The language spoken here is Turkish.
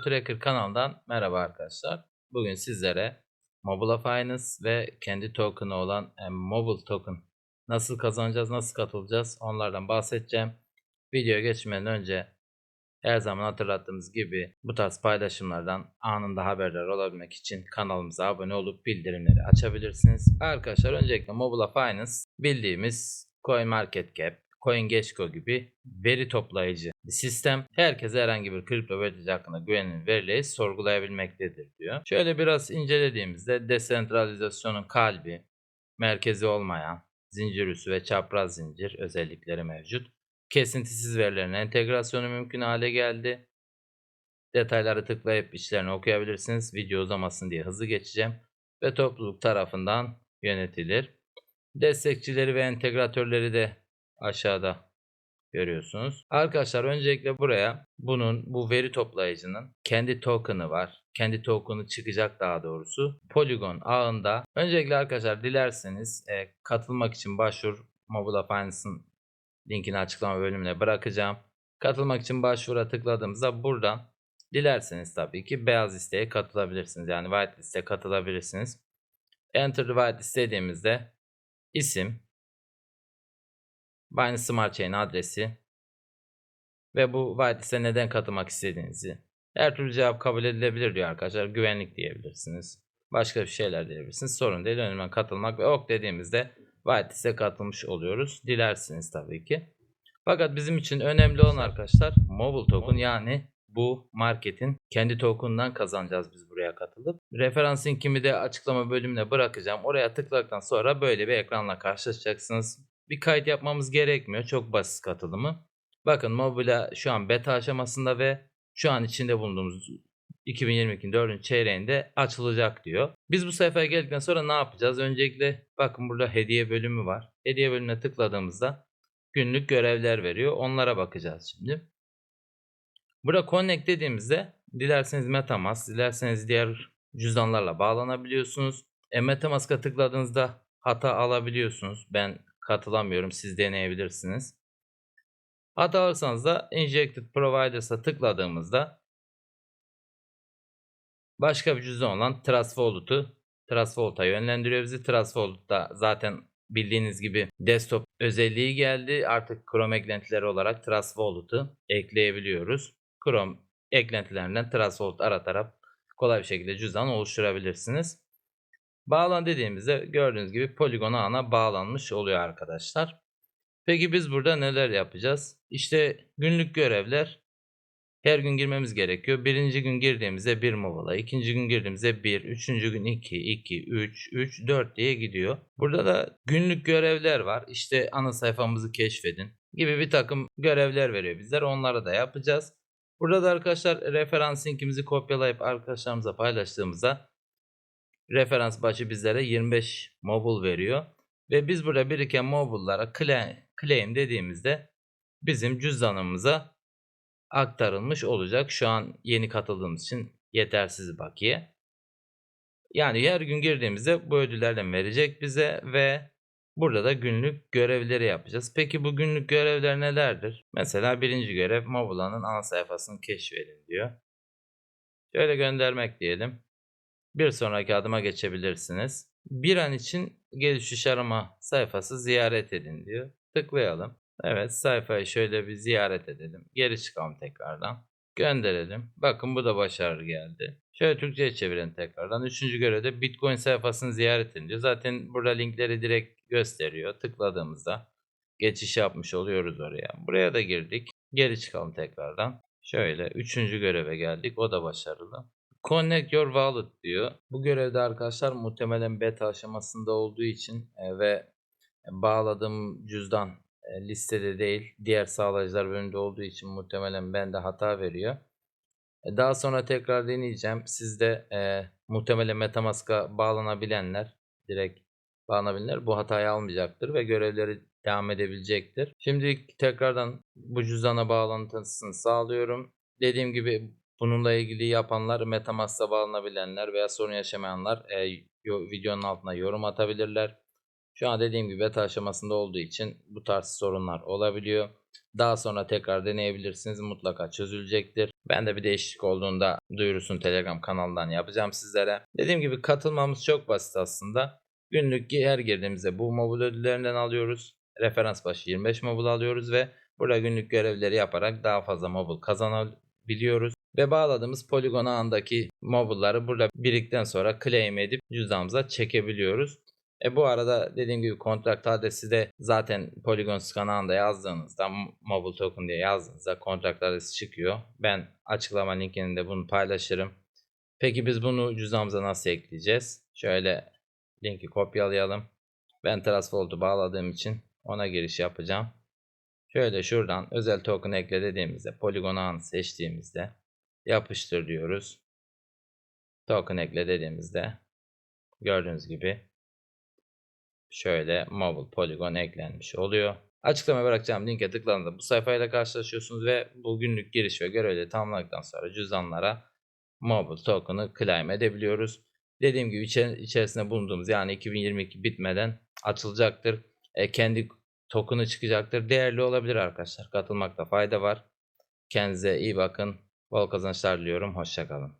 Crypto Tracker kanalından merhaba arkadaşlar. Bugün sizlere Mobile Finance ve kendi token'ı olan Mobile Token nasıl kazanacağız, nasıl katılacağız onlardan bahsedeceğim. Videoya geçmeden önce her zaman hatırlattığımız gibi bu tarz paylaşımlardan anında haberdar olabilmek için kanalımıza abone olup bildirimleri açabilirsiniz. Arkadaşlar öncelikle Mobile Finance bildiğimiz CoinMarketCap, CoinGecko gibi veri toplayıcı bir sistem. Herkese herhangi bir kripto verici hakkında güvenilir verileri sorgulayabilmektedir diyor. Şöyle biraz incelediğimizde desentralizasyonun kalbi, merkezi olmayan, zincir üssü ve çapraz zincir özellikleri mevcut. Kesintisiz verilerin entegrasyonu mümkün hale geldi. Detayları tıklayıp içlerini okuyabilirsiniz. Video uzamasın diye hızlı geçeceğim. Ve topluluk tarafından yönetilir. Destekçileri ve entegratörleri de aşağıda görüyorsunuz. Arkadaşlar öncelikle buraya bunun bu veri toplayıcının kendi token'ı var. Kendi token'ı çıkacak daha doğrusu. Polygon ağında. Öncelikle arkadaşlar dilerseniz e, katılmak için başvur Mobile Finance'ın linkini açıklama bölümüne bırakacağım. Katılmak için başvura tıkladığımızda buradan dilerseniz tabii ki beyaz listeye katılabilirsiniz. Yani white listeye katılabilirsiniz. Enter the white list dediğimizde isim, Binance Smart Chain adresi ve bu whitelist'e neden katılmak istediğinizi. Her türlü cevap kabul edilebilir diyor arkadaşlar. Güvenlik diyebilirsiniz. Başka bir şeyler diyebilirsiniz. Sorun değil. Önemli katılmak ve ok dediğimizde whitelist'e katılmış oluyoruz. Dilersiniz tabii ki. Fakat bizim için önemli olan arkadaşlar mobile token yani bu marketin kendi token'dan kazanacağız biz buraya katılıp. Referans linkimi de açıklama bölümüne bırakacağım. Oraya tıkladıktan sonra böyle bir ekranla karşılaşacaksınız bir kayıt yapmamız gerekmiyor. Çok basit katılımı. Bakın Mobile şu an beta aşamasında ve şu an içinde bulunduğumuz 2022'nin 4. çeyreğinde açılacak diyor. Biz bu sayfaya geldikten sonra ne yapacağız? Öncelikle bakın burada hediye bölümü var. Hediye bölümüne tıkladığımızda günlük görevler veriyor. Onlara bakacağız şimdi. Burada connect dediğimizde dilerseniz Metamask, dilerseniz diğer cüzdanlarla bağlanabiliyorsunuz. E, Metamask'a tıkladığınızda hata alabiliyorsunuz. Ben katılamıyorum. Siz deneyebilirsiniz. Hata da Injected Providers'a tıkladığımızda başka bir cüzdan olan Trust Wallet'a yönlendiriyor bizi. Wallet'ta zaten bildiğiniz gibi desktop özelliği geldi. Artık Chrome eklentileri olarak Wallet'ı ekleyebiliyoruz. Chrome eklentilerinden Wallet aratarak kolay bir şekilde cüzdan oluşturabilirsiniz. Bağlan dediğimizde gördüğünüz gibi poligon ağına bağlanmış oluyor arkadaşlar. Peki biz burada neler yapacağız? İşte günlük görevler her gün girmemiz gerekiyor. Birinci gün girdiğimizde 1 movala, ikinci gün girdiğimizde 1, üçüncü gün 2, 2, 3, 3, 4 diye gidiyor. Burada da günlük görevler var. İşte ana sayfamızı keşfedin gibi bir takım görevler veriyor bizler. Onları da yapacağız. Burada da arkadaşlar referans linkimizi kopyalayıp arkadaşlarımıza paylaştığımızda referans başı bizlere 25 mobile veriyor. Ve biz burada biriken mobile'lara claim dediğimizde bizim cüzdanımıza aktarılmış olacak. Şu an yeni katıldığımız için yetersiz bakiye. Yani her gün girdiğimizde bu ödüllerden verecek bize ve burada da günlük görevleri yapacağız. Peki bu günlük görevler nelerdir? Mesela birinci görev Mobila'nın ana sayfasını keşfedin diyor. Şöyle göndermek diyelim. Bir sonraki adıma geçebilirsiniz. Bir an için gelişmiş arama sayfası ziyaret edin diyor. Tıklayalım. Evet sayfayı şöyle bir ziyaret edelim. Geri çıkalım tekrardan. Gönderelim. Bakın bu da başarılı geldi. Şöyle Türkçe'ye çevirin tekrardan. Üçüncü görevde Bitcoin sayfasını ziyaret edin diyor. Zaten burada linkleri direkt gösteriyor. Tıkladığımızda geçiş yapmış oluyoruz oraya. Buraya da girdik. Geri çıkalım tekrardan. Şöyle üçüncü göreve geldik. O da başarılı. Connect your wallet diyor. Bu görevde arkadaşlar muhtemelen beta aşamasında olduğu için e, ve bağladığım cüzdan e, listede değil diğer sağlayıcılar bölümünde olduğu için muhtemelen bende hata veriyor. E, daha sonra tekrar deneyeceğim. Siz de e, muhtemelen Metamask'a bağlanabilenler direkt bağlanabilenler bu hatayı almayacaktır ve görevleri devam edebilecektir. Şimdi tekrardan bu cüzdana bağlantısını sağlıyorum. Dediğim gibi Bununla ilgili yapanlar Metamask'a bağlanabilenler veya sorun yaşamayanlar e, videonun altına yorum atabilirler. Şu an dediğim gibi beta aşamasında olduğu için bu tarz sorunlar olabiliyor. Daha sonra tekrar deneyebilirsiniz. Mutlaka çözülecektir. Ben de bir değişiklik olduğunda duyurusunu Telegram kanalından yapacağım sizlere. Dediğim gibi katılmamız çok basit aslında. Günlük her girdiğimizde bu mobil ödüllerinden alıyoruz. Referans başı 25 mobil alıyoruz ve burada günlük görevleri yaparak daha fazla mobil kazanabiliyoruz. Ve bağladığımız poligon ağındaki mobilleri burada birikten sonra claim edip cüzdanımıza çekebiliyoruz. E bu arada dediğim gibi kontrakt adresi de zaten Polygon scan ağında yazdığınızda mobile token diye yazdığınızda kontrakt adresi çıkıyor. Ben açıklama linkini de bunu paylaşırım. Peki biz bunu cüzdanımıza nasıl ekleyeceğiz? Şöyle linki kopyalayalım. Ben Trustwallet'u bağladığım için ona giriş yapacağım. Şöyle şuradan özel token ekle dediğimizde Polygon ağını seçtiğimizde yapıştır diyoruz. Token ekle dediğimizde gördüğünüz gibi şöyle mobile polygon eklenmiş oluyor. Açıklamaya bırakacağım linke tıkladığınızda bu sayfayla karşılaşıyorsunuz ve bugünlük giriş ve görevleri tamamladıktan sonra cüzdanlara mobile token'ı claim edebiliyoruz. Dediğim gibi içer- içerisinde bulunduğumuz yani 2022 bitmeden açılacaktır. E, kendi token'ı çıkacaktır. Değerli olabilir arkadaşlar. Katılmakta fayda var. Kendinize iyi bakın. Bol kazançlar diliyorum. Hoşçakalın.